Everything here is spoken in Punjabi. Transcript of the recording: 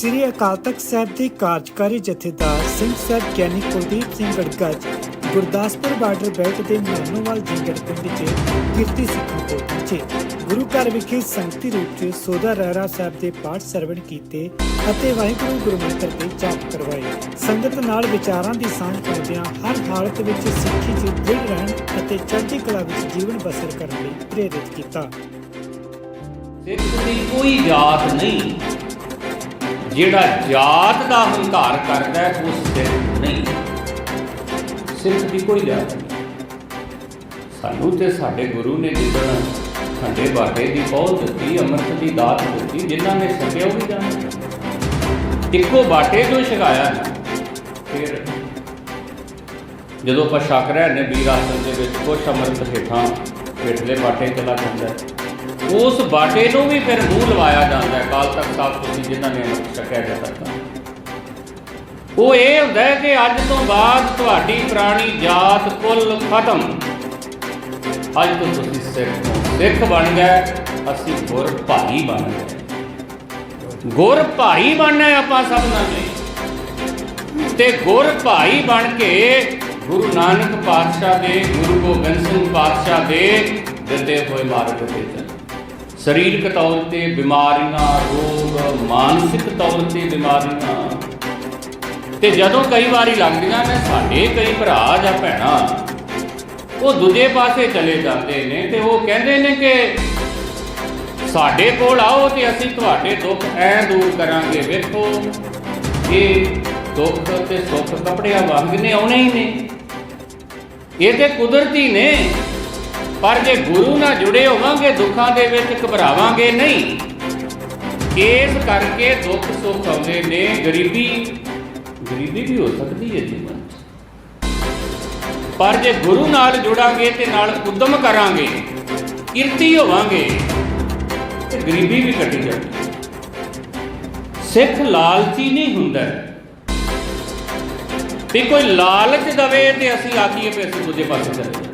ਸ੍ਰੀ ਅਕਾਲ ਤਖਤ ਸਾਹਿਬ ਦੇ ਕਾਰਜਕਾਰੀ ਜਥੇਦਾਰ ਸਿੰਘ ਸਾਹਿਬ ਗਿਆਨੀ ਕੁਲਦੀਪ ਸਿੰਘ ਗੜਗੜ ਗੁਰਦਾਸਪੁਰ ਬਾਰਡਰ ਬੈਲਟ ਦੇ ਨਾਨੋਵਾਲ ਜਿੰਗੜ ਪਿੰਡ 'ਚ ਕਿਰਤੀ ਸਿੱਖਾਂ ਕੋਲ ਪਹੁੰਚੇ। ਗੁਰੂ ਘਰ ਵਿਖੇ ਸੰਗਤੀ ਰੂਪ 'ਚ ਸੋਦਾ ਰਹਿਰਾ ਸਾਹਿਬ ਦੇ ਪਾਠ ਸਰਵਣ ਕੀਤੇ ਅਤੇ ਵਾਹਿਗੁਰੂ ਗੁਰਮੰਤਰ ਦੇ ਜਾਪ ਕਰਵਾਏ। ਸੰਗਤ ਨਾਲ ਵਿਚਾਰਾਂ ਦੀ ਸਾਂਝ ਕਰਦਿਆਂ ਹਰ ਹਾਲਤ ਵਿੱਚ ਸਿੱਖੀ 'ਚ ਦ੍ਰਿੜ ਰਹਿਣ ਅਤੇ ਚੜ੍ਹਦੀ ਕਲਾ ਵਿੱਚ ਜੀਵਨ ਬਸਰ ਕਰਨ ਲਈ ਪ੍ਰੇਰਿਤ ਕੀਤਾ। ਸਿੱਖ ਦੀ ਕੋਈ ਜਾਤ ਨਹੀਂ। ਜਿਹੜਾ ਜਾਤ ਦਾ ਹੰਕਾਰ ਕਰਦਾ ਹੈ ਉਹ ਸਿੱਖ ਨਹੀਂ। ਸਿਰਫ ਦੀ ਕੋਈ ਜਾਤ ਸਾਨੂੰ ਤੇ ਸਾਡੇ ਗੁਰੂ ਨੇ ਜਿੱਦਣ ਸਾਡੇ ਬਾਟੇ ਦੀ ਪਹੁੰਚ ਦਿੱਤੀ, ਅੰਮ੍ਰਿਤ ਦੀ ਦਾਤ ਦਿੱਤੀ, ਜਿਨ੍ਹਾਂ ਨੇ ਸਕਿਆ ਉਹ ਵੀ ਜਾਣ। ਇੱਕੋ ਬਾਟੇ ਜੋ ਛਕਾਇਆ। ਫਿਰ ਜਦੋਂ ਆਪਾਂ ਛਕ ਰਹੇ ਨੇ, ਵੀਰ ਆਸਨ ਦੇ ਵਿੱਚ ਕੁਛ ਅੰਮ੍ਰਿਤ ਹੇਠਾਂ ਹੇਠਲੇ ਬਾਟੇ ਚਲਾ ਜਾਂਦਾ ਉਸ ਬਾਟੇ ਨੂੰ ਵੀ ਫਿਰ ਮੂੰਹ ਲਵਾਇਆ ਜਾਂਦਾ ਹੈ। ਕਾਲ ਤੱਕ ਸਾਹਿਬ ਤੁਸੀਂ ਜਿਨ੍ਹਾਂ ਨੇ ਅੰਮ੍ਰਿਤ ਛਕਿਆ ਜਾਂਦਾ ਉਹ ਇਹ ਹੁੰਦਾ ਹੈ ਕਿ ਅੱਜ ਤੋਂ ਬਾਅਦ ਤੁਹਾਡੀ ਪੁਰਾਣੀ ਜਾਤ ਕੁੱਲ ਖਤਮ। ਅੱਜ ਤੋਂ ਤੁਸੀਂ ਸਿੱਖ ਸਿੱਖ ਬਣ ਗਏ, ਅਸੀਂ ਗੁਰ ਭਾਈ ਬਣ ਗਏ। ਗੁਰ ਭਾਈ ਬਣਨਾ ਆਪਾਂ ਸਭਨਾਂ ਨੇ ਤੇ ਗੁਰ ਭਾਈ ਬਣ ਕੇ ਗੁਰੂ ਨਾਨਕ ਪਾਤਸ਼ਾਹ ਦੇ, ਗੁਰੂ ਗੋਬਿੰਦ ਸਿੰਘ ਪਾਤਸ਼ਾਹ ਦੇ ਦਿੱਤੇ ਹੋਏ ਮਾਰਗ ਤੇ ਸਰੀਰਕ ਤੌਰ ਤੇ ਬਿਮਾਰੀਆਂ, ਰੋਗ, ਮਾਨਸਿਕ ਤੌਰ ਤੇ ਬਿਮਾਰੀਆਂ। ਤੇ ਜਦੋਂ ਕਈ ਵਾਰੀ ਲੱਗਦੀਆਂ ਨੇ, ਸਾਡੇ ਕਈ ਭਰਾ ਜਾਂ ਭੈਣਾਂ, ਉਹ ਦੂਜੇ ਪਾਸੇ ਚਲੇ ਜਾਂਦੇ ਨੇ ਤੇ ਉਹ ਕਹਿੰਦੇ ਨੇ ਕਿ, ਸਾਡੇ ਕੋਲ ਆਓ ਤੇ ਅਸੀਂ ਤੁਹਾਡੇ ਦੁੱਖ ਐ ਦੂਰ ਕਰਾਂਗੇ। ਵੇਖੋ, ਇਹ ਦੁੱਖ ਤੇ ਸੁੱਖ ਕੱਪੜਿਆਂ ਵਾਂਗ ਨੇ, ਆਉਣੇ ਹੀ ਨੇ। ਇਹ ਤੇ ਕੁਦਰਤੀ ਨੇ। ਪਰ ਜੇ ਗੁਰੂ ਨਾਲ ਜੁੜੇ ਹੋਵਾਂਗੇ, ਦੁੱਖਾਂ ਦੇ ਵਿੱਚ ਘਬਰਾਵਾਂਗੇ ਨਹੀਂ। ਇਸ ਕਰਕੇ ਦੁੱਖ ਸੁੱਖ ਆਉਂਦੇ ਨੇ। ਗਰੀਬੀ ਗਰੀਬੀ ਵੀ ਹੋ ਸਕਦੀ ਹੈ ਜੀਵਨ ਪਰ ਜੇ ਗੁਰੂ ਨਾਲ ਜੁੜਾਂਗੇ ਤੇ ਨਾਲ ਉਦਮ ਕਰਾਂਗੇ, ਕਿਰਤੀ ਹੋਵਾਂਗੇ, ਤੇ ਗਰੀਬੀ ਵੀ ਕੱਟੀ ਜਾਂਦੀ ਸਿੱਖ ਲਾਲਚੀ ਨਹੀਂ ਹੁੰਦਾ। ਵੀ ਕੋਈ ਲਾਲਚ ਦਵੇ ਤੇ ਅਸੀਂ ਆਖੀਏ ਵੀ ਅਸੀਂ ਦੂਜੇ ਪਾਸੇ ਚਲੇ।